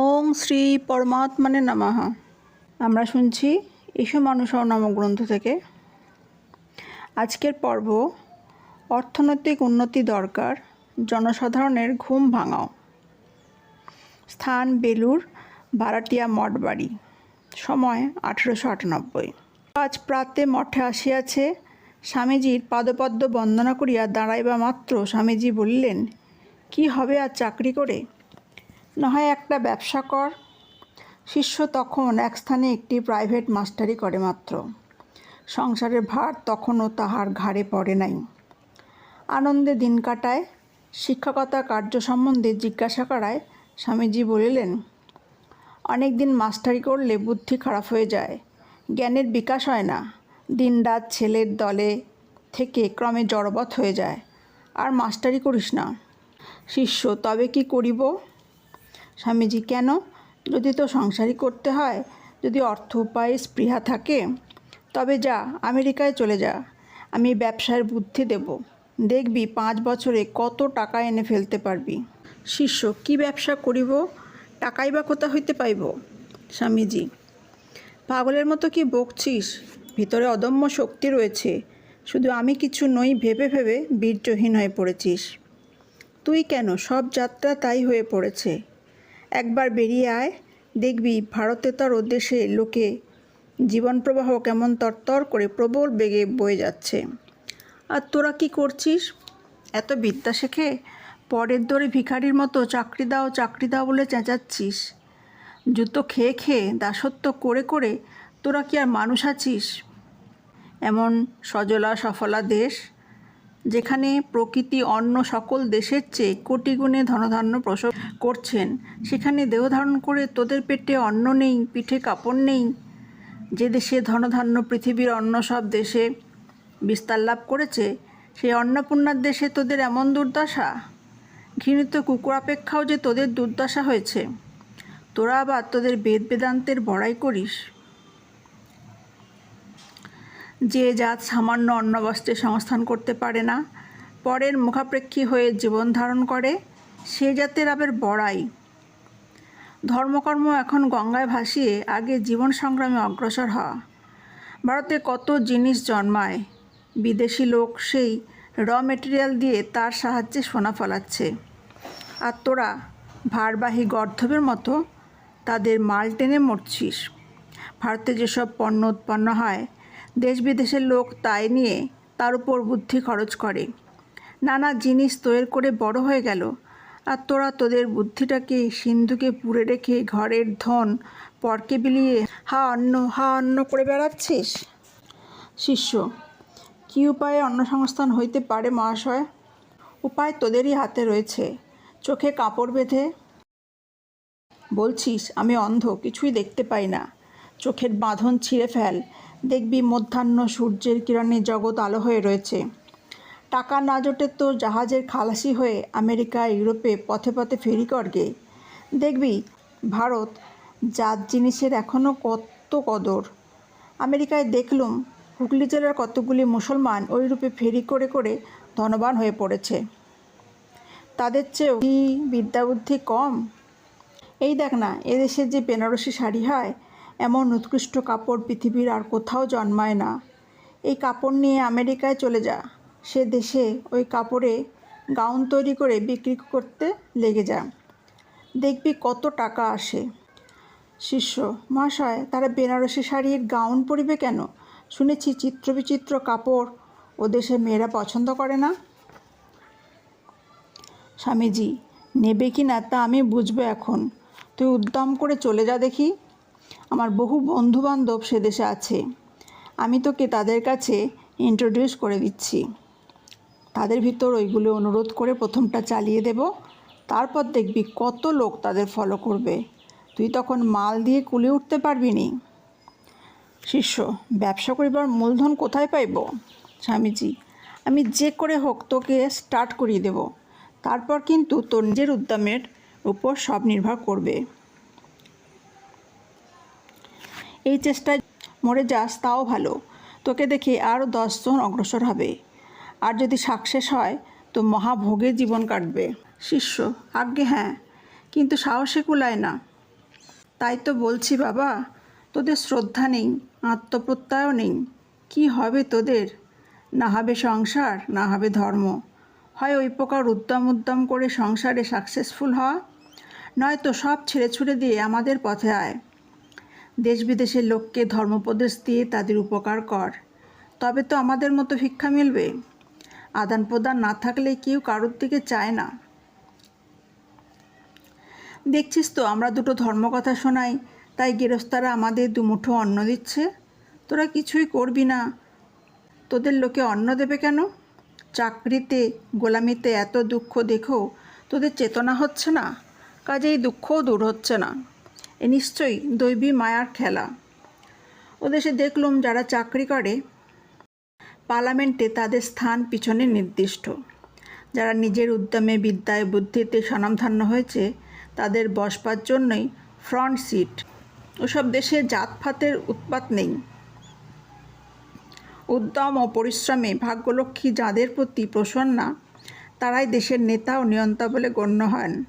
ওং শ্রী পরমাত্মানে নামাহ আমরা শুনছি ইসু মানুষ নাম গ্রন্থ থেকে। আজকের পর্ব, অর্থনৈতিক উন্নতি দরকার, জনসাধারণের ঘুম ভাঙাও। স্থান বেলুর ভাড়াটিয়া মঠ বাড়ি সময়, আঠেরোশো আটানব্বই। আজ প্রাতে মঠে আসিয়াছে, স্বামীজির পাদপদ্ম বন্দনা করিয়া দাঁড়াইবা মাত্র স্বামীজি বলিলেন, কি হবে আর চাকরি করে? নয় একটা ব্যবসা কর। শিষ্য তখন এক স্থানে একটি প্রাইভেট মাস্টারি করে মাত্র। সংসারের ভার তখনও তাহার ঘাড়ে পড়ে নাই। আনন্দে দিন কাটায়, শিক্ষকতা কার্য সম্বন্ধে জিজ্ঞাসা করায় স্বামীজি বলিলেন অনেক দিন মাস্টারি করলে বুদ্ধি খারাপ হয়ে যায়, জ্ঞানের বিকাশ হয় না দিনরাত ছেলের দলে থেকে ক্রমে জড়বৎ হয়ে যায়, আর মাস্টারি করিস না। শিষ্য, তবে কি করিব? স্বামীজি, কেন? যদি তো সংসারই করতে হয়, যদি অর্থ উপায়ে স্পৃহা থাকে, তবে যা, আমেরিকায় চলে যা। আমি ব্যবসার বুদ্ধি দেব। দেখবি পাঁচ বছরে কত টাকা এনে ফেলতে পারবি। শিষ্য, কি ব্যবসা করিব? টাকাই বা কোথা হইতে পাইব? স্বামীজি, পাগলের মতো কি বকছিস? ভিতরে অদম্য শক্তি রয়েছে। শুধু আমি কিছু নই, ভেবে ভেবে বীর্যহীন হয়ে পড়েছিস। তুই কেন? সব যাত্রা তাই হয়ে পড়েছে। একবার বেরিয়ে আয়, দেখবি ভারতে তার দেশে লোকে জীবন প্রবাহ কেমন তরতর করে প্রবল বেগে বয়ে যাচ্ছে। আর তোরা কি করছিস? এত বিদ্যা শেখে পরের দরে ভিখারির মতো চাকরি দাও চাকরি দাও বলে চেঁচাচ্ছিস। জুতো খেয়ে খেয়ে দাসত্ব করে করে তোরা কি আর মানুষ আছিস? এমন সজলা সফলা দেশ যেখানে প্রকৃতি অন্য সকল দেশের চেয়ে কোটি গুণে ধনধান্য প্রসব করছেন, সেখানে দেহ ধারণ করে তোদের পেটে অন্ন নেই, পিঠে কাপড় নেই। যে দেশে ধনধান্য পৃথিবীর অন্য সব দেশে বিস্তার লাভ করেছে, সেই অন্নপূর্ণার দেশে তোদের এমন দুর্দশা? ঘৃণিত কুকুর অপেক্ষাও যে তোদের দুর্দশা হয়েছে। তোরা আবার তোদের বেদ বেদান্তের বড়াই করিস। যে জাত সামান্য অন্নবস্ত্রে সংস্থান করতে পারে না, পরের মুখাপেক্ষী হয়ে জীবন ধারণ করে, সে জাতের আবার বড়াই। ধর্মকর্ম এখন গঙ্গায় ভাসিয়ে আগে জীবন সংগ্রামে অগ্রসর হওয়া। ভারতে কত জিনিস জন্মায়, বিদেশি লোক সেই র মেটেরিয়াল দিয়ে তার সাহায্যে সোনা ফলাচ্ছে। আর তোরা ভারবাহী গর্ধবের মতো তাদের মাল টেনে মরছিস। ভারতে যেসব পণ্য উৎপন্ন হয় দেশ বিদেশের লোক তাই নিয়ে তার উপর বুদ্ধি খরচ করে। নানা জিনিস তৈরি করে বড় হয়ে গেল। আর তোরা তোদের বুদ্ধিটাকে সিন্ধুকে পুড়ে রেখে ঘরের ধন পরকে বিলিয়ে হা অন্ন হা অন্ন করে বেড়াচ্ছিস? শিষ্য, কী উপায়ে অন্ন সংস্থান হইতে পারে মহাশয়? উপায় তোদেরই হাতে রয়েছে। চোখে কাপড় বেঁধে বলছিস, আমি অন্ধ, কিছুই দেখতে পাই না। চোখের বাঁধন ছিঁড়ে ফেল। দেখবি মধ্যাহ্ন সূর্যের কিরণে জগৎ আলো হয়ে রয়েছে। টাকা না জোটে তো জাহাজের খালাসি হয়ে আমেরিকা, ইউরোপে পথে পথে ফেরি করগে। দেখবি ভারত জাত জিনিসের এখনও কত কদর। আমেরিকায় দেখলুম হুগলি জেলার কতগুলি মুসলমান ওই রূপে ফেরি করে করে ধনবান হয়ে পড়েছে। তাদের চেয়েও কি বিদ্যাবুদ্ধি কম? এই দেখ না এদেশের যে বেনারসি শাড়ি হয় এমন উৎকৃষ্ট কাপড় পৃথিবীর আর কোথাও জন্মায় না। এই কাপড় নিয়ে আমেরিকায় চলে যা। সে দেশে ওই কাপড়ে গাউন তৈরি করে বিক্রি করতে লেগে যা। দেখবি কত টাকা আসে। শিষ্য, মহাশয়, তারা বেনারসি শাড়ির গাউন পরিবে কেন? শুনেছি চিত্রবিচিত্র কাপড় ও দেশে মেয়েরা পছন্দ করে না। স্বামীজি, নেবে কি না তা আমি বুঝব এখন। তুই উদ্যম করে চলে যা দেখি। আমার বহু বন্ধুবান্ধব সে দেশে আছে। আমি তোকে তাদের কাছে ইন্ট্রোডিউস করে দিচ্ছি। তাদের ভিতর ওইগুলো অনুরোধ করে প্রথমটা চালিয়ে দেব, তারপর দেখবি কত লোক তাদের ফলো করবে। তুই তখন মাল দিয়ে কুলে উঠতে পারবি নি। শিষ্য, ব্যবসা করিবার মূলধন কোথায় পাইব? স্বামীজি, আমি যে করে হোক তোকে স্টার্ট করিয়ে দেব। তারপর কিন্তু তোর নিজের উদ্যমের উপর সব নির্ভর করবে। এই চেষ্টায় মরে যাস, তাও ভালো। তোকে দেখে আরও দশজন অগ্রসর হবে। আর যদি সাকসেস হয়, তো মহাভোগে জীবন কাটবে। শিষ্য, আজ্ঞে হ্যাঁ কিন্তু সাহসে কুলায় না। তাই তো বলছি বাবা, তোদের শ্রদ্ধা নেই, আত্মপ্রত্যয়ও নেই। কি হবে তোদের? না হবে সংসার, না হবে ধর্ম। হয় ওই প্রকার উদ্যম উদ্যম করে সংসারে সাকসেসফুল হওয়া? নয়তো সব ছেড়ে ছুড়ে দিয়ে আমাদের পথে আয়। দেশ বিদেশের লোককে ধর্মোপদেশ দিয়ে তাদের উপকার কর। তবে তো আমাদের মতো ভিক্ষা মিলবে। আদান প্রদান না থাকলে কেউ কারোর দিকে চায় না। দেখছিস তো, আমরা দুটো ধর্মকথা শোনাই, তাই গেরস্তারা আমাদের দুমুঠো অন্ন দিচ্ছে। তোরা কিছুই করবি না। তোদের লোকে অন্ন দেবে কেন? চাকরিতে, গোলামিতে এত দুঃখ দেখো, তোদের চেতনা হচ্ছে না। কাজেই দুঃখও দূর হচ্ছে না। এ নিশ্চয়ই দৈবী মায়ার খেলা। ওদেশে দেখলুম যারা চাকরি করে, পার্লামেন্টে তাদের স্থান পিছনে নির্দিষ্ট। যারা নিজের উদ্যমে, বিদ্যায়, বুদ্ধিতে স্বনামধান্য হয়েছে, তাদের বসবার জন্যই ফ্রন্ট সিট। ওসব দেশে জাতফাতের উৎপাত নেই। উদ্যম ও পরিশ্রমে ভাগ্যলক্ষ্মী যাদের প্রতি প্রসন্না, তারাই দেশের নেতা ও নিয়ন্তা বলে গণ্য হন।